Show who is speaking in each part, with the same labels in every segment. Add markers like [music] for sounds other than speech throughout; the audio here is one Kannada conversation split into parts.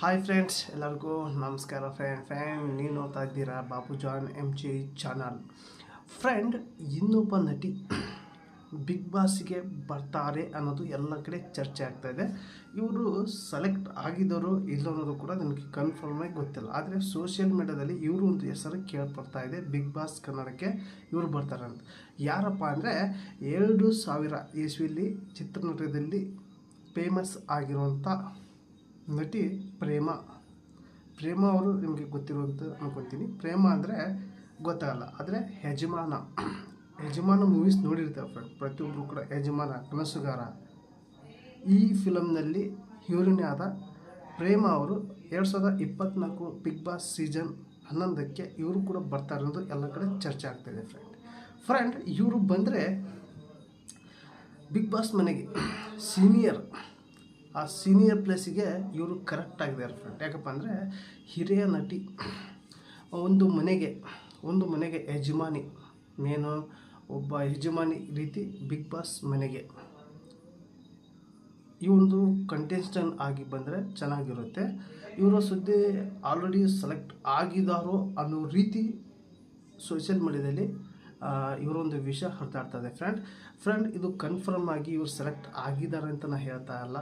Speaker 1: ಹಾಯ್ ಫ್ರೆಂಡ್ಸ್ ಎಲ್ಲರಿಗೂ ನಮಸ್ಕಾರ ಫ್ರೆಂಡ್ ಫ್ಯಾನ್ ನೀವು ನೋಡ್ತಾ ಇದ್ದೀರಾ Babu John M G channel friend ಇನ್ನೊಬ್ಬ ನಟಿ ಬಿಗ್ ಬಾಸ್ಗೆ ಬರ್ತಾರೆ ಅನ್ನೋದು ಎಲ್ಲ ಕಡೆ ಚರ್ಚೆ ಆಗ್ತಾ ಇದೆ. ಇವರು ಸೆಲೆಕ್ಟ್ ಆಗಿದ್ದವರು ಇಲ್ಲ ಅನ್ನೋದು ಕೂಡ ನನಗೆ ಕನ್ಫರ್ಮ್ ಆಗಿ ಗೊತ್ತಿಲ್ಲ. ಆದರೆ ಸೋಷಿಯಲ್ ಮೀಡ್ಯಾದಲ್ಲಿ ಇವರು ಒಂದು ಹೆಸರು ಕೇಳ್ಪಡ್ತಾ ಇದೆ ಬಿಗ್ ಬಾಸ್ ಕನ್ನಡಕ್ಕೆ ಇವರು ಬರ್ತಾರೆ ಅಂತ. ಯಾರಪ್ಪ ಅಂದರೆ ಎರಡು ಸಾವಿರ ಇಸ್ವಿಲಿ ಚಿತ್ರನಟದಲ್ಲಿ ಫೇಮಸ್ ಆಗಿರುವಂಥ ನಟಿ ಪ್ರೇಮ. ಪ್ರೇಮ ಅವರು ನಿಮಗೆ ಗೊತ್ತಿರುವಂತ ಅನ್ಕೊತೀನಿ. ಪ್ರೇಮ ಅಂದರೆ ಗೊತ್ತಾಗಲ್ಲ, ಆದರೆ ಯಜಮಾನ. ಯಜಮಾನ ಮೂವೀಸ್ ನೋಡಿರ್ತಾರೆ ಫ್ರೆಂಡ್ ಪ್ರತಿಯೊಬ್ಬರು ಕೂಡ ಯಜಮಾನ, ಕನಸುಗಾರ. ಈ ಫಿಲಮ್ನಲ್ಲಿ ಹೀರೋನೇ ಆದ ಪ್ರೇಮ ಅವರು ಎರಡು ಸಾವಿರದ ಇಪ್ಪತ್ತ್ನಾಲ್ಕು ಬಿಗ್ ಬಾಸ್ ಸೀಸನ್ ಹನ್ನೊಂದಕ್ಕೆ ಇವರು ಕೂಡ ಬರ್ತಾರೆ ಅನ್ನೋದು ಎಲ್ಲ ಕಡೆ ಚರ್ಚೆ ಆಗ್ತಾಯಿದೆ ಫ್ರೆಂಡ್ ಫ್ರೆಂಡ್ ಇವರು ಬಂದರೆ ಬಿಗ್ ಬಾಸ್ ಮನೆಗೆ ಸೀನಿಯರ್ ಆ ಸೀನಿಯರ್ ಪ್ಲೇಸಿಗೆ ಇವರು ಕರೆಕ್ಟ್ ಆಗಿದ್ದಾರೆ ಫ್ರೆಂಡ್ ಯಾಕಪ್ಪ ಅಂದರೆ ಹಿರಿಯ ನಟಿ, ಒಂದು ಮನೆಗೆ ಒಂದು ಮನೆಗೆ ಯಜಮಾನಿ ಮೇನು ಒಬ್ಬ ಯಜಮಾನಿ ರೀತಿ ಬಿಗ್ ಬಾಸ್ ಮನೆಗೆ. ಈ ಒಂದು ಕಂಟೆಸ್ಟೆಂಟ್ ಆಗಿ ಬಂದರೆ ಚೆನ್ನಾಗಿರುತ್ತೆ. ಇವರ ಸುದ್ದಿ ಆಲ್ರೆಡಿ ಸೆಲೆಕ್ಟ್ ಆಗಿದ್ದಾರೋ ಅನ್ನೋ ರೀತಿ ಸೋಷಿಯಲ್ ಮೀಡ್ಯಾದಲ್ಲಿ ಇವರೊಂದು ವಿಷಯ ಹರಿದಾಡ್ತದೆ ಫ್ರೆಂಡ್ ಫ್ರೆಂಡ್ ಇದು ಕನ್ಫರ್ಮ್ ಆಗಿ ಇವರು ಸೆಲೆಕ್ಟ್ ಆಗಿದ್ದಾರೆ ಅಂತ ನಾನು ಹೇಳ್ತಾ ಇಲ್ಲ.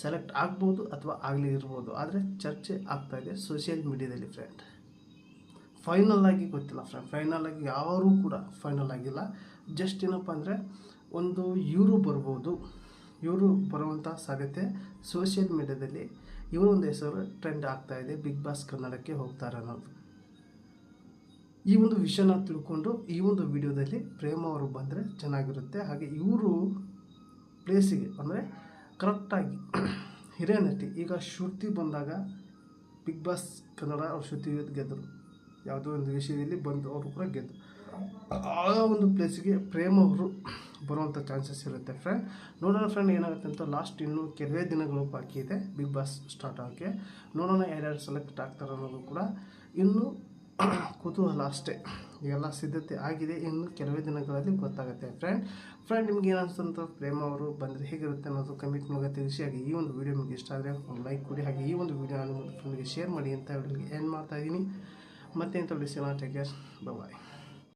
Speaker 1: ಸೆಲೆಕ್ಟ್ ಆಗ್ಬೋದು ಅಥವಾ ಆಗಲಿ ಇರ್ಬೋದು. ಆದರೆ ಚರ್ಚೆ ಆಗ್ತಾ ಇದೆ ಸೋಷಿಯಲ್ ಮೀಡ್ಯಾದಲ್ಲಿ ಫ್ರೆಂಡ್ ಫೈನಲ್ ಆಗಿ ಗೊತ್ತಿಲ್ಲ ಫ್ರೆಂಡ್ ಫೈನಲ್ ಆಗಿ ಯಾರೂ ಕೂಡ ಫೈನಲ್ ಆಗಿಲ್ಲ. ಜಸ್ಟ್ ಏನಪ್ಪ ಅಂದರೆ ಒಂದು ಇವರು ಬರ್ಬೋದು. ಇವರು ಬರುವಂಥ ಸಾಧ್ಯತೆ ಸೋಷಿಯಲ್ ಮೀಡಿಯಾದಲ್ಲಿ ಇವರೊಂದು ಹೆಸರು ಟ್ರೆಂಡ್ ಆಗ್ತಾ ಇದೆ. ಬಿಗ್ ಬಾಸ್ ಕನ್ನಡಕ್ಕೆ ಹೋಗ್ತಾರೆ ಅನ್ನೋದು. ಈ ಒಂದು ವಿಷಯನ ತಿಳ್ಕೊಂಡು ಈ ಒಂದು ವಿಡಿಯೋದಲ್ಲಿ ಪ್ರೇಮ ಅವರು ಬಂದರೆ ಚೆನ್ನಾಗಿರುತ್ತೆ. ಹಾಗೆ ಇವರು ಪ್ಲೇಸಿಗೆ ಅಂದರೆ ಕರೆಕ್ಟಾಗಿ [clears throat] ಹಿರಿಯ ನಟಿ ಈಗ ಶ್ರುತಿ ಬಂದಾಗ ಬಿಗ್ ಬಾಸ್ ಕನ್ನಡ ಅವ್ರು ಶ್ರುತಿ ಗೆದ್ದರು ಯಾವುದೋ ಒಂದು ವಿಷಯದಲ್ಲಿ ಬಂದು ಅವರು ಕೂಡ ಗೆದ್ದು ಆ ಒಂದು ಪ್ಲೇಸಿಗೆ ಪ್ರೇಮ ಅವರು [clears throat] ಬರುವಂಥ ಚಾನ್ಸಸ್ ಇರುತ್ತೆ ಫ್ರೆಂಡ್ ನೋಡೋಣ ಫ್ರೆಂಡ್ ಏನಾಗುತ್ತೆ ಅಂತ ಲಾಸ್ಟ್ ಇನ್ನೂ ಕೆಲವೇ ದಿನಗಳು ಬಾಕಿ ಇದೆ ಬಿಗ್ ಬಾಸ್ ಸ್ಟಾರ್ಟ್ ಆಗೋಕ್ಕೆ. ನೋಡೋಣ ಯಾರ್ಯಾರು ಸೆಲೆಕ್ಟ್ ಆಗ್ತಾರೆ ಅನ್ನೋದು ಕೂಡ. ಇನ್ನೂ ಕುತೂಹಲ ಅಷ್ಟೇ. ಎಲ್ಲ ಸಿದ್ಧತೆ ಆಗಿದೆ ಇನ್ನು ಕೆಲವೇ ದಿನಗಳಲ್ಲಿ ಗೊತ್ತಾಗುತ್ತೆ ಫ್ರೆಂಡ್ ಫ್ರೆಂಡ್ ನಿಮ್ಗೆ ಏನು ಅಂತ ಪ್ರೇಮ ಅವರು ಬಂದರೆ ಹೇಗಿರುತ್ತೆ ಅನ್ನೋದು ಕಮೆಂಟ್ ಮೂಲಕ ತಿಳಿಸಿ. ಹಾಗೆ ಈ ಒಂದು ವೀಡಿಯೋ ನಿಮಗೆ ಇಷ್ಟ ಆದರೆ ಒಂದು ಲೈಕ್ ಕೊಡಿ. ಹಾಗೆ ಈ ಒಂದು ವಿಡಿಯೋ ನಿಮ್ಮ ಫ್ರೆಂಡ್ಗೆ ಶೇರ್ ಮಾಡಿ ಅಂತ ಹೇಳಿ ಏನು ಮಾಡ್ತಾ ಇದ್ದೀನಿ. ಮತ್ತೆ ಅಂತ ವಿಡಿಯೋ ಟೇಕ್ ಕೇರ್ ಬಾಯ್